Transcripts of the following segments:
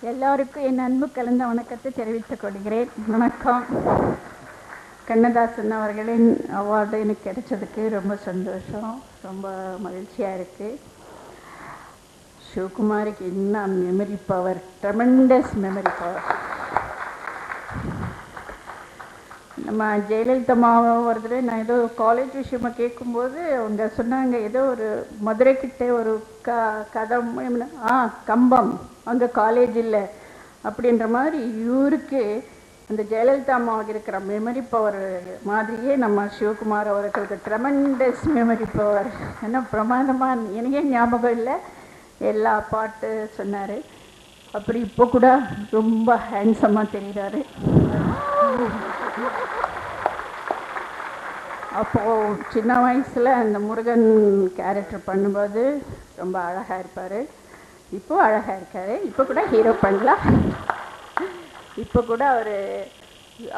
எல்லாருக்கும் என் அன்பு கலந்த வணக்கத்தை தெரிவித்துக் கொள்கிறேன். வணக்கம். கண்ணதாசன் அவர்களின் அவார்டு எனக்கு கிடைச்சதுக்கு ரொம்ப சந்தோஷம். ரொம்ப மகிழ்ச்சியாக இருக்குது சிவகுமாருக்கு என்ன memory power tremendous memory power நம்ம ஜெயலலிதா அம்மாவை ஒரு தடவை நான் ஏதோ காலேஜ் விஷயமா கேட்கும்போது அவங்க சொன்னாங்க ஏதோ ஒரு மதுரை ஒரு க கதம் ஆ கம்பம் அங்கே காலேஜ் இல்லை அப்படின்ற மாதிரி இவருக்கு அந்த ஜெயலலிதா அம்மாவுக்கு இருக்கிற மெமரி பவர் மாதிரியே நம்ம சிவகுமார் அவர்களுக்கு ட்ரெமெண்டஸ் மெமரி பவர் ஏன்னா பிரமாதமாக எனக்கே ஞாபகம் இல்லை எல்லா பாட்டு சொன்னார். அப்படி இப்போ கூட ரொம்ப ஹேண்ட்ஸமாக தெரிகிறாரு. அப்போது சின்ன வயசில் அந்த முருகன் கேரக்டர் பண்ணும்போது ரொம்ப அழகாக இருப்பார். இப்போ அழகாக இருக்கார். இப்போ கூட ஹீரோ பண்ணலாம். இப்போ கூட அவர்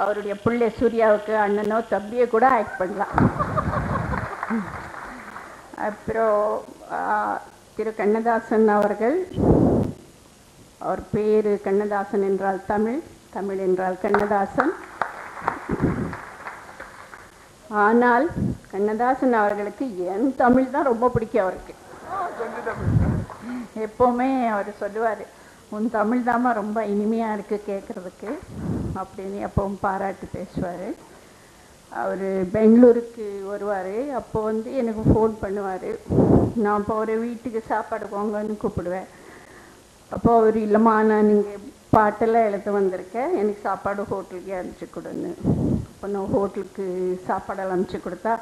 அவருடைய பிள்ளை சூர்யாவுக்கு அண்ணனோ தம்பியை கூட ஆக்ட் பண்ணலாம். அப்புறம் திரு கண்ணதாசன் அவர்கள் அவர் பேர் கண்ணதாசன் என்றால் தமிழ் தமிழ் என்றால் கண்ணதாசன். ஆனால் கண்ணதாசன் அவர்களுக்கு என் தமிழ் தான் ரொம்ப பிடிக்கும் அவருக்கு. எப்போவுமே அவர் சொல்லுவார் உன் தமிழ் தாம்மா ரொம்ப இனிமையாக இருக்குது கேட்குறதுக்கு அப்படின்னு எப்பவும் பாராட்டி பேசுவார். அவர் பெங்களூருக்கு வருவார் அப்போ வந்து எனக்கு ஃபோன் பண்ணுவார். நான் இப்போ ஒரு வீட்டுக்கு சாப்பாடு போங்கன்னு கூப்பிடுவேன். அப்போ அவர் இல்லைம்மா நான் நீங்கள் பாட்டெல்லாம் எழுத வந்திருக்கேன். எனக்கு சாப்பாடு ஹோட்டலுக்கே அனுப்பிச்சி கொடுன்னு. அப்போ நான் ஹோட்டலுக்கு சாப்பாடெல்லாம் அனுப்பிச்சி கொடுத்தா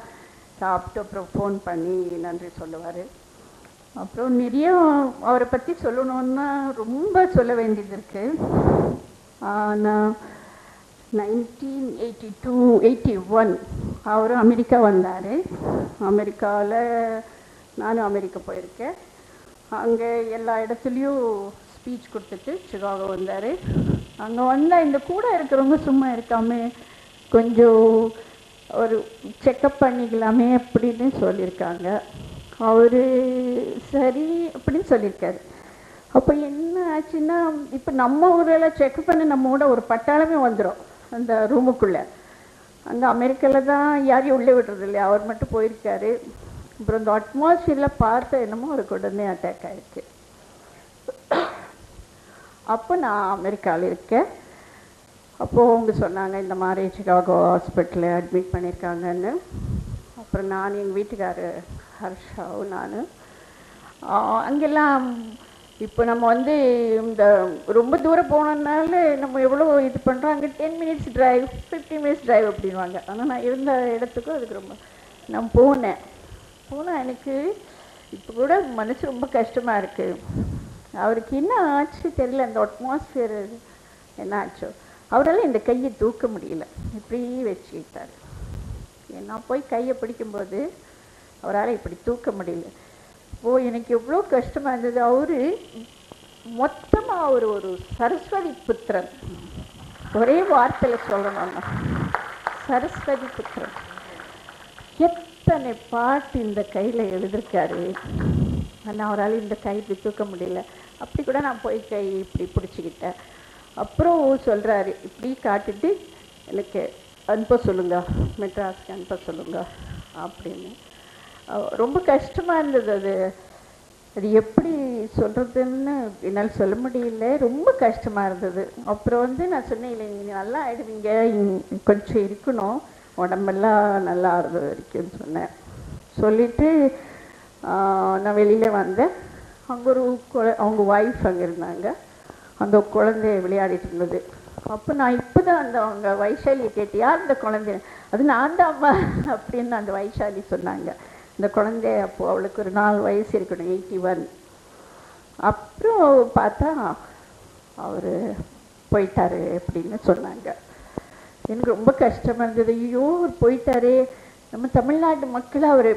சாப்பிட்டு அப்புறம் ஃபோன் பண்ணி நன்றி சொல்லுவார். அப்புறம் நிறைய அவரை பற்றி சொல்லணுன்னா ரொம்ப சொல்ல வேண்டியது இருக்குது நான் nineteen eighty two eighty one அவர் அமெரிக்கா வந்தார். அமெரிக்காவில் நானும் அமெரிக்கா போயிருக்கேன். அங்கே எல்லா இடத்துலையும் ஸ்பீச் கொடுத்துட்டு சிகாகோ வந்தார். அங்கே வந்தால் இந்த கூட இருக்கிறவங்க சும்மா இருக்காமே கொஞ்சம் ஒரு செக்கப் பண்ணிக்கலாமே அப்படின்னு சொல்லியிருக்காங்க. அவர் சரி அப்படின்னு சொல்லியிருக்காரு. அப்போ என்ன ஆச்சுன்னா இப்போ நம்ம ஊரில் செக்அப் பண்ண நம்ம கூட ஒரு பட்டாளமே வந்துடும் அந்த ரூமுக்குள்ளே அங்கே அமெரிக்காவில் தான் யாரையும் உள்ளே விடுறது இல்லையா? அவர் மட்டும் போயிருக்காரு. அப்புறம் இந்த அட்மாஸ்பியரில் பார்த்த என்னமோ அவருக்கு உடனே அட்டாக் ஆகிடுச்சு அப்போ நான் அமெரிக்காவில் இருக்கேன். அப்போது அவங்க சொன்னாங்க இந்த மாதிரி சிகாகோ ஹாஸ்பிட்டலில் அட்மிட் பண்ணியிருக்காங்கன்னு. அப்புறம் நான் எங்கள் வீட்டுக்காரர் ஹர்ஷாவும் நான். அங்கெல்லாம் இப்போ நம்ம வந்து இந்த ரொம்ப தூரம் போனதுனால நம்ம எவ்வளோ இது பண்ணுறோம் அங்கே ten minutes drive fifty minutes drive அப்படின்வாங்க ஆனால் நான் இருந்த இடத்துக்கும் அதுக்கு ரொம்ப நான் போனேன். போனால் எனக்கு இப்போ கூட மனசு ரொம்ப கஷ்டமாக இருக்குது அவருக்கு என்ன ஆச்சு தெரியல அந்த அட்மாஸ்ஃபியர் என்ன ஆச்சோ. அவரால் இந்த கையை தூக்க முடியல. இப்படி வச்சுக்கிட்டார் நான் போய் கையை பிடிக்கும்போது அவரால் இப்படி தூக்க முடியல. ஓ எனக்கு எவ்வளோ கஷ்டமாக இருந்தது. அவரு மொத்தமாக அவர் ஒரு சரஸ்வதி புத்திரன். ஒரே வார்த்தையில் சொல்லணும்னா. சரஸ்வதி புத்திரன். எத்தனை பாட்டு இந்த கையில் எழுதியிருக்காரு ஆனால் அவரால் இந்த கை இப்படி தூக்க முடியல. அப்படி கூட நான் போய் கை இப்படி பிடிச்சிக்கிட்டேன். அப்புறம் சொல்கிறாரு இப்படி காட்டிட்டு எனக்கு அனுப்ப சொல்லுங்க மெட்ராஸ்க்கு அனுப்ப சொல்லுங்க அப்படின்னு. ரொம்ப கஷ்டமாக இருந்தது அது. அது எப்படி சொல்கிறதுன்னு என்னால் சொல்ல முடியல. ரொம்ப கஷ்டமாக இருந்தது. அப்புறம் வந்து நான் சொன்னேன் இல்லை நீங்கள் நல்லா ஆயிடுவீங்க. கொஞ்சம் இருக்கணும். உடம்பெல்லாம் நல்லா ஆறுது வரைக்கும்னு சொன்னேன். சொல்லிவிட்டு நான் வெளியில் வந்தேன். அங்கே ஒரு குழ அவங்க ஒய்ஃப் அங்கே இருந்தாங்க. அந்த குழந்தைய விளையாடிட்டு இருந்தது. அப்போ நான் இப்போ தான் அந்த அவங்க வைஷாலியை கேட்டு யார் இந்த குழந்தை? அது நான் தான் அம்மா. அப்படின்னு அந்த வைஷாலி சொன்னாங்க. இந்த குழந்தை அப்போது அவளுக்கு ஒரு நாலு வயசு இருக்கணும் எயிட்டி ஒன் அப்புறம் பார்த்தா அவர் போயிட்டாரு அப்படின்னு சொன்னாங்க. எனக்கு ரொம்ப கஷ்டமாக இருந்தது. ஐயோ அவர் போயிட்டாரே. நம்ம தமிழ்நாட்டு மக்கள் அவர்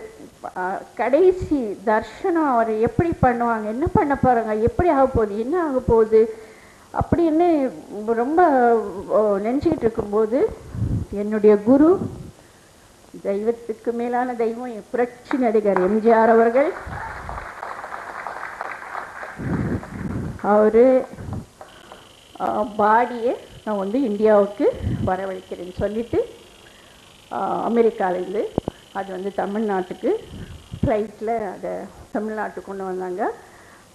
கடைசி தர்ஷனம் அவர் எப்படி பண்ணுவாங்க? என்ன பண்ண போகிறாங்க எப்படி ஆக போகுது? என்ன ஆக போகுது? அப்படின்னு ரொம்ப நினச்சிக்கிட்டு இருக்கும்போது என்னுடைய குரு தெய்வத்துக்கு மேலான தெய்வம் என் புரட்சி நடிகர் எம்ஜிஆர் அவர்கள். அவர் பாடியை நான் வந்து இந்தியாவுக்கு வரவழைக்கிறேன்னு சொல்லிட்டு அமெரிக்காவிலேருந்து அது வந்து தமிழ்நாட்டுக்கு ஃப்ளைட்டில் அதை தமிழ்நாட்டுக்கு கொண்டு வந்தாங்க.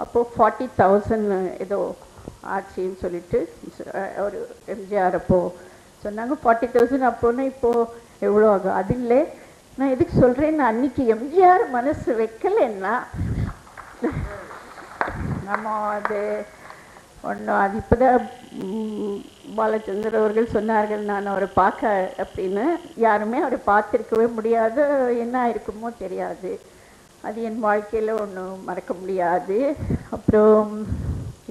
அப்போது ஃபார்ட்டி தௌசண்ட் ஏதோ ஆட்சின்னு சொல்லிட்டு ஒரு எம்ஜிஆர் அப்போது சொன்னாங்க. ஃபார்ட்டி தௌசண்ட் அப்போன்னா இப்போது எவ்வளோ ஆகும்? அது இல்லை. நான் எதுக்கு சொல்கிறேன்னு அன்றைக்கி எம்ஜிஆர் மனசு வைக்கலைன்னா நம்ம அது ஒன்றும் அது இப்போ தான் பாலச்சந்தர் அவர்கள் சொன்னார்கள் நான் அவரை பார்க்க அப்படின்னு. யாருமே அவரை பார்த்துருக்கவே முடியாது. என்ன இருக்குமோ தெரியாது. அது என் வாழ்க்கையில் ஒன்றும் மறக்க முடியாது. அப்புறம்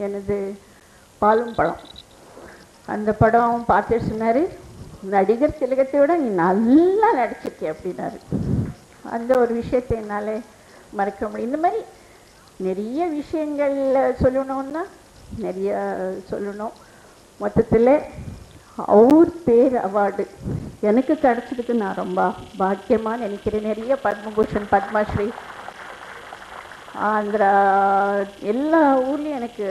எனது பாலும் படம் அந்த படம் பார்த்து சொன்னார் நடிகர் திலகத்தை விட நீ நல்லா நடிச்சிருக்கே அப்படின்னாரு. அந்த ஒரு விஷயத்தை என்னால் மறக்க முடியும். இந்த மாதிரி நிறைய விஷயங்களில் சொல்லணுன்னா நிறைய சொல்லணும். மொத்தத்தில் அவர் பேர் அவார்டு எனக்கு கிடச்சிருக்கு. நான் ரொம்ப பாக்கியமாக நினைக்கிறேன். நிறைய பத்மபூஷன் பத்மஸ்ரீ ஆந்திரா எல்லா ஊர்லேயும் எனக்கு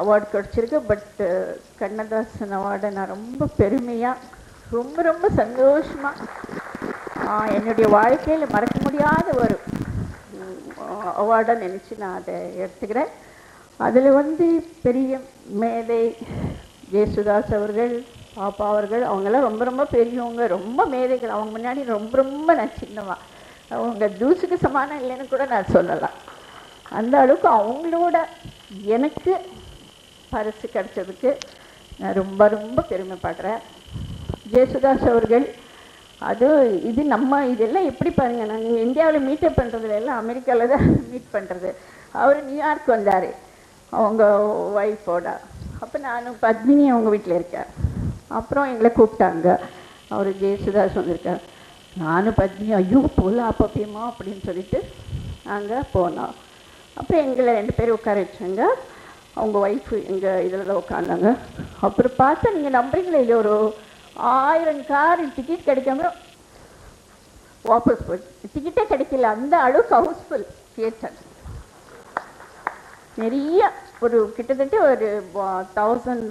அவார்டு கிடச்சிருக்கு. பட் கண்ணதாசன் அவார்டை நான் ரொம்ப பெருமையாக ரொம்ப ரொம்ப சந்தோஷமாக என்னுடைய வாழ்க்கையில் மறக்க முடியாத ஒரு அவார்டாக நினச்சி நான் அதை எடுத்துக்கிறேன். அதில் வந்து பெரிய மேதை ஜேசுதாஸ் அவர்கள் பாப்பா அவர்கள் அவங்கெல்லாம் ரொம்ப ரொம்ப பெரியவங்க ரொம்ப மேதைகள். அவங்க முன்னாடி ரொம்ப ரொம்ப நான் சின்னவா. அவங்க தூசுக்கு சமானம் இல்லைன்னு கூட நான் சொல்லலாம். அந்த அளவுக்கு அவங்களோட எனக்கு பரிசு கிடச்சதுக்கு நான் ரொம்ப ரொம்ப பெருமைப்படுறேன். ஜேசுதாஸ் அவர்கள் அது இது நம்ம இதெல்லாம் எப்படி பாருங்கள் நாங்கள் இந்தியாவில் மீட்டப் பண்ணுறதுல எல்லாம் அமெரிக்காவில் தான் மீட் பண்ணுறது அவர் நியூயார்க் வந்தார். அவங்க ஒய்ஃபோட அப்போ நானும் பத்மினி அவங்க வீட்டில் இருக்கேன். அப்புறம் எங்களை கூப்பிட்டாங்க. அவர் ஜெயசுதாஸ் வந்திருக்கார். நானும் பத்மினி ஐயோ போகலாம் அப்பப்பேமா அப்படின்னு சொல்லிட்டு அங்கே போனோம். அப்புறம் எங்களை ரெண்டு பேரும் உட்கார வச்சாங்க. அவங்க ஒய்ஃபு எங்கள் இதில் தான் உட்காந்தாங்க. அப்புறம் பார்த்தா நீங்கள் நம்புறீங்களே இல்லை ஒரு ஆயிரம் கார் டிக்கெட் கிடைக்காம வாபஸ் போச்சு டிக்கெட்டே கிடைக்கல. அந்த அளவுக்கு ஹவுஸ்ஃபுல் தியேட்டர் நிறைய ஒரு கிட்டத்தட்ட ஒரு தௌசண்ட்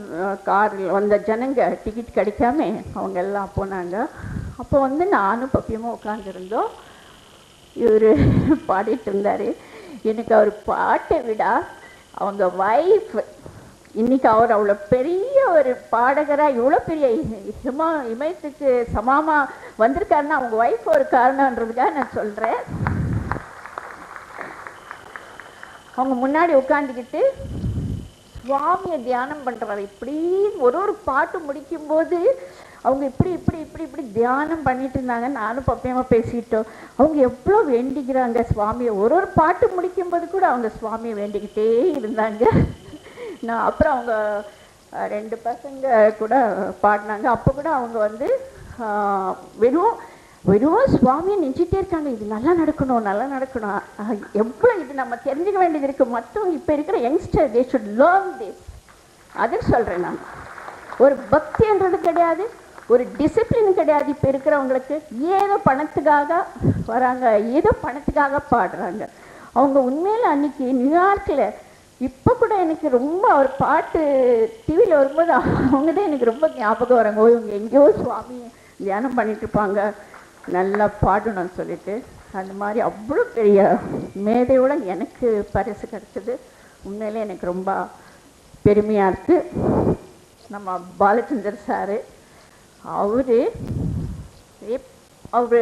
காரில் வந்த ஜனங்க டிக்கெட் கிடைக்காம அவங்க எல்லாம் போனாங்க. அப்போ வந்து நானும் பப்பியமும் உட்காந்துருந்தோம் இவர் பாடிட்டு இருந்தார். எனக்கு அவர் பாட்டை விட அவங்க ஒய்ஃப் இன்னைக்கு அவர் அவ்வளோ பெரிய ஒரு பாடகராக இவ்வளோ பெரிய இமா இமயத்துக்கு சமமாக வந்திருக்காருன்னா அவங்க ஒய்ஃப் ஒரு காரணன்றதுக்காக நான் சொல்கிறேன் அவங்க முன்னாடி உட்காந்துக்கிட்டு சுவாமியை தியானம் பண்ணுறாரு இப்படி ஒரு ஒரு பாட்டு முடிக்கும்போது அவங்க இப்படி இப்படி இப்படி இப்படி தியானம் பண்ணிட்டு இருந்தாங்க நானும் பப்பையமாக பேசிக்கிட்டோம் அவங்க எவ்வளோ வேண்டிக்கிறாங்க சுவாமியை. ஒரு ஒரு பாட்டு முடிக்கும்போது கூட அவங்க சுவாமியை வேண்டிக்கிட்டே இருந்தாங்க. நான் அப்புறம் அவங்க ரெண்டு பசங்க கூட பாடினாங்க. அப்போ கூட அவங்க வந்து வெறும் வெறும் சுவாமியை நெஞ்சிட்டே இருக்காங்க. இது நல்லா நடக்கணும் நல்லா நடக்கணும். எவ்வளோ இது நம்ம தெரிஞ்சுக்க வேண்டியது இருக்கு. மற்றவங்க இப்போ இருக்கிற youngster they should learn this அதுக்கு சொல்கிறேன் நான். ஒரு பக்தின்றது கிடையாது ஒரு டிசிப்ளின் கிடையாது இப்போ இருக்கிறவங்களுக்கு. ஏதோ பணத்துக்காக வராங்க ஏதோ பணத்துக்காக பாடுறாங்க. அவங்க உண்மையில் அன்னைக்கு நியூயார்க்கில் இப்போ கூட எனக்கு ரொம்ப அவர் பாட்டு டிவியில் வரும்போது அவங்க தான் எனக்கு ரொம்ப ஞாபகம் வராங்க. ஓ இவங்க எங்கேயோ சுவாமி தியானம் பண்ணிட்டு இருப்பாங்க. நல்லா பாடணும்னு சொல்லிட்டு அந்த மாதிரி அவ்வளோ பெரிய மேதையோட எனக்கு பரிசு கிடைச்சது. உண்மையிலே எனக்கு ரொம்ப பெருமையாக இருக்குது நம்ம பாலச்சந்தர் சாரு அவர் அவர்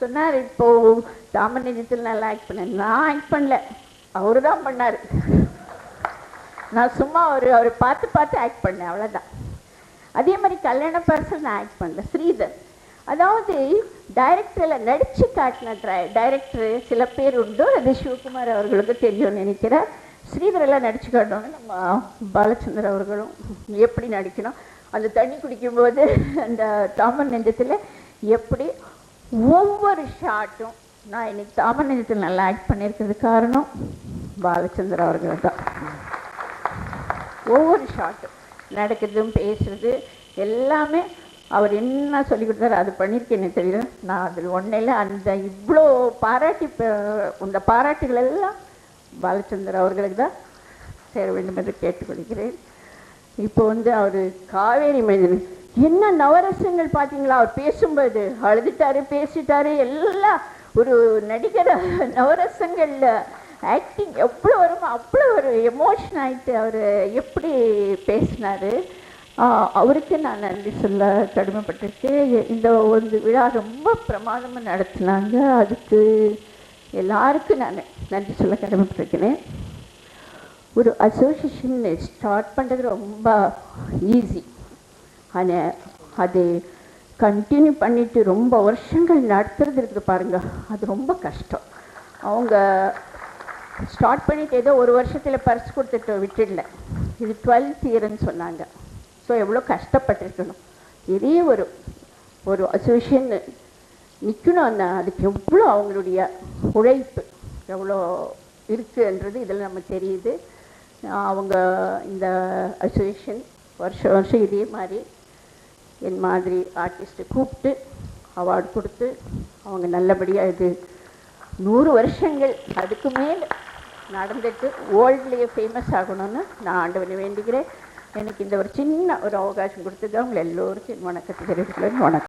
சொன்னார் இப்போது தாமநிஜத்தில் நல்லா ஆக்ட் பண்ணேன். நான் ஆக்ட் பண்ணல. அவரு தான் பண்ணார். நான் சும்மா அவர் அவர் பார்த்து பார்த்து ஆக்ட் பண்ணேன். அவ்வளோதான் அதே மாதிரி கல்யாண பரிசு நான் ஆக்ட் பண்ணல. ஸ்ரீதர். அதாவது டைரக்டரில் நடித்து காட்டின ட்ரை டைரக்டர் சில பேர் உண்டு. அது சிவகுமார் அவர்களுக்கு தெரியும்னு நினைக்கிறேன் ஸ்ரீதரெல்லாம் நடித்து காட்டணும்னு நம்ம பாலச்சந்தர் அவர்களும் எப்படி நடிக்கணும். அந்த தண்ணி குடிக்கும்போது அந்த தாமன் நெஞ்சத்தில் எப்படி ஒவ்வொரு ஷாட்டும் நான் இன்னைக்கு தாமன் நெஞ்சத்தில் நல்லா ஆக்ட் பண்ணியிருக்கிறது காரணம் பாலச்சந்தர் அவர்கள் தான். ஒவ்வொரு ஷாட்டும் நடக்கிறதும் பேசுறது எல்லாமே அவர் என்ன சொல்லி கொடுத்தாரு அது பண்ணியிருக்கேன் தெரியல நான் அதில் ஒன்றையில் அந்த இவ்வளோ பாராட்டி ப- இந்த பாராட்டுகள் எல்லாம் பாலச்சந்தர் அவர்களுக்கு தான் சேர வேண்டும் என்று கேட்டுக்கொள்கிறேன். இப்போ வந்து அவர் காவேரி மனிதன். என்ன நவரசங்கள் பார்த்தீங்களா அவர் பேசும்போது அழுதுட்டாரு பேசிட்டாரு எல்லாம் ஒரு நடிகர் நவரசங்களில் ஆக்டிங் எவ்வளோ வருமோ அவ்வளோ ஒரு எமோஷன் ஆகிட்டு அவர் எப்படி பேசினார்? அவருக்கு நான் நன்றி சொல்ல கடமைப்பட்டிருக்கேன். இந்த ஒரு விழா ரொம்ப பிரமாதமாக நடத்தினாங்க. அதுக்கு எல்லாருக்கும் நான் நன்றி சொல்ல கடமைப்பட்டிருக்கிறேன். ஒரு அசோசியேஷன் ஸ்டார்ட் பண்ணுறது ரொம்ப ஈஸி ஆனால் அது கண்டினியூ பண்ணிட்டு ரொம்ப வருஷங்கள் நடத்துறது இருக்குது பாருங்கள் அது ரொம்ப கஷ்டம். அவங்க ஸ்டார்ட் பண்ணிட்டு ஏதோ ஒரு வருஷத்தில் பரிசு கொடுத்துட்டு விட்டுடல. இது டுவெல்த் இயர்னு சொன்னாங்க. ஸோ எவ்வளோ கஷ்டப்பட்டிருக்கணும். இதே ஒரு ஒரு அசோசியேஷன் நிற்கணும்னா அதுக்கு எவ்வளோ அவங்களுடைய உழைப்பு எவ்வளோ இருக்குன்றது இதில் நம்ம தெரியுது. அவங்க இந்த அசோசியேஷன் வருஷம் வருஷம் இதே மாதிரி என் மாதிரி ஆர்டிஸ்ட்டை கூப்பிட்டு அவார்டு கொடுத்து அவங்க நல்லபடியாக இது நூறு வருஷங்கள் அதுக்கு மேல் நடந்துட்டு வேர்ல்ட்லேயே ஃபேமஸ் ஆகணும்னு நான் ஆண்டவனை வேண்டுகிறேன். எனக்கு இந்த ஒரு சின்ன ஒரு அவகாசம் கொடுத்தது. அவங்க எல்லோருக்கும் என் வணக்கத்தை தெரிவிக்கிறேன் வணக்கம்.